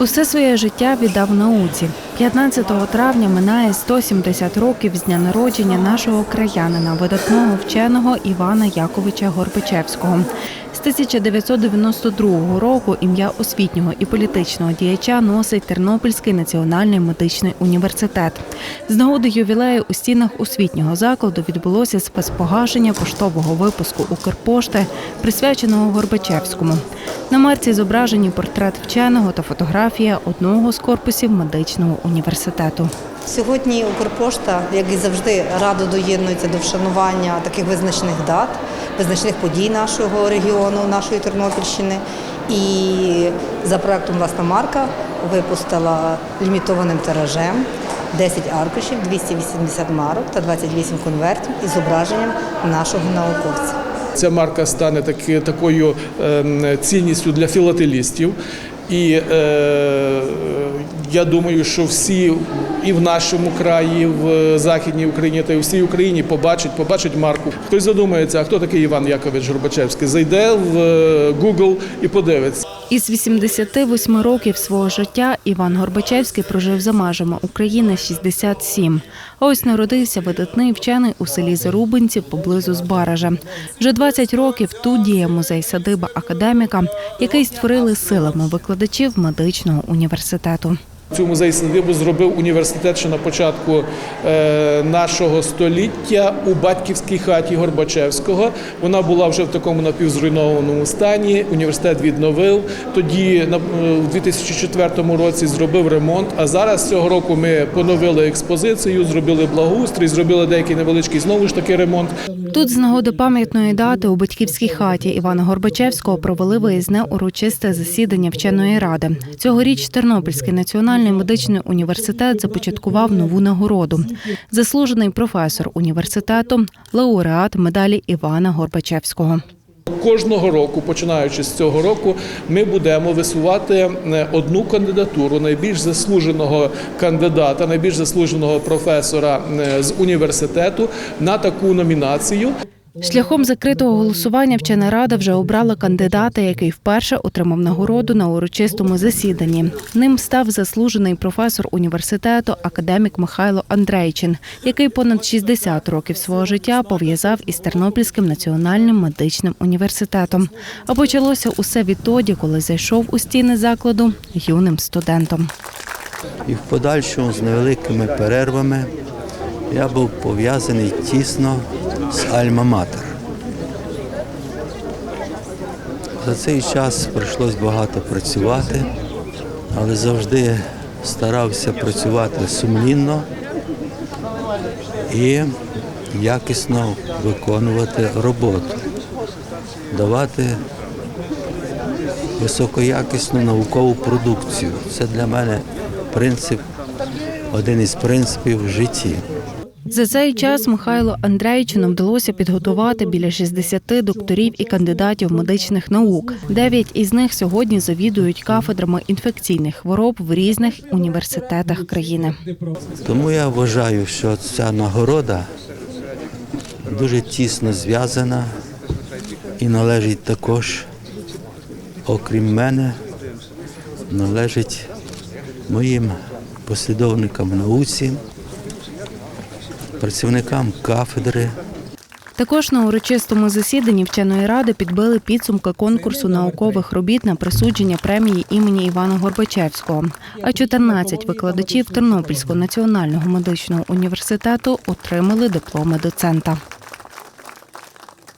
Усе своє життя віддав науці. 15 травня минає 170 років з дня народження нашого краянина, видатного вченого Івана Яковича Горбачевського. З 1992 року ім'я освітнього і політичного діяча носить Тернопільський національний медичний університет. З нагоди ювілею у стінах освітнього закладу відбулося спецпогашення поштового випуску Укрпошти, присвяченого Горбачевському. На марці зображені портрет вченого та фотографія одного з корпусів медичного університету. Сьогодні Укрпошта, як і завжди, радо доєднується до вшанування таких визначних дат, визначних подій нашого регіону, нашої Тернопільщини. І за проектом власна марка випустила лімітованим тиражем 10 аркушів, 280 марок та 28 конвертів із зображенням нашого науковця. Ця марка стане такою ем, цінністю для філателістів. І е, я думаю, що всі і в нашому краї, в Західній Україні та й у всій Україні побачать, побачать марку. Хтось задумається, а хто такий Іван Якович Горбачевський? Зайде в е, Google і подивиться. Із 88 років свого життя Іван Горбачевський прожив за межами України 67. А ось народився видатний вчений у селі Зарубинці поблизу Збаража. Вже 20 років тут діє музей садиба академіка, який створили силами викладачів медичного університету. Цю музей садибу зробив університет ще на початку е, нашого століття у батьківській хаті Горбачевського. Вона була вже в такому напівзруйнованому стані. Університет відновив. Тоді на е, в 2004 році зробив ремонт. А зараз цього року ми поновили експозицію, зробили благоустрій, зробили деякий невеличкий знову ж таки ремонт. Тут з нагоди пам'ятної дати у батьківській хаті Івана Горбачевського провели виїзне урочисте засідання вченої ради. Цьогоріч Тернопільський національний медичний університет започаткував нову нагороду. Заслужений професор університету, лауреат медалі Івана Горбачевського. Кожного року, починаючи з цього року, ми будемо висувати е, одну кандидатуру найбільш заслуженого кандидата, найбільш заслуженого професора е, з університету на таку номінацію. Шляхом закритого голосування вчена рада вже обрала кандидата, який вперше отримав нагороду на урочистому засіданні. Ним став заслужений професор університету, академік Михайло Андрейчин, який понад 60 років свого життя пов'язав із Тернопільським національним медичним університетом. А почалося усе відтоді, коли зайшов у стіни закладу юним студентом. І в подальшому з невеликими перервами я був пов'язаний тісно з Альма-Матер. За цей час прийшлось багато працювати, але завжди старався працювати сумлінно і якісно виконувати роботу, давати високоякісну наукову продукцію. Це для мене принцип, один із принципів в житті. За цей час Михайлу Андрейчину вдалося підготувати біля 60 докторів і кандидатів медичних наук. Дев'ять із них сьогодні завідують кафедрами інфекційних хвороб в різних університетах країни. Тому я вважаю, що ця нагорода дуже тісно зв'язана і належить також, окрім мене, належить моїм послідовникам в науці, працівникам кафедри. Також на урочистому засіданні вченої ради підбили підсумки конкурсу наукових робіт на присудження премії імені Івана Горбачевського. А 14 викладачів Тернопільського національного медичного університету отримали дипломи доцента.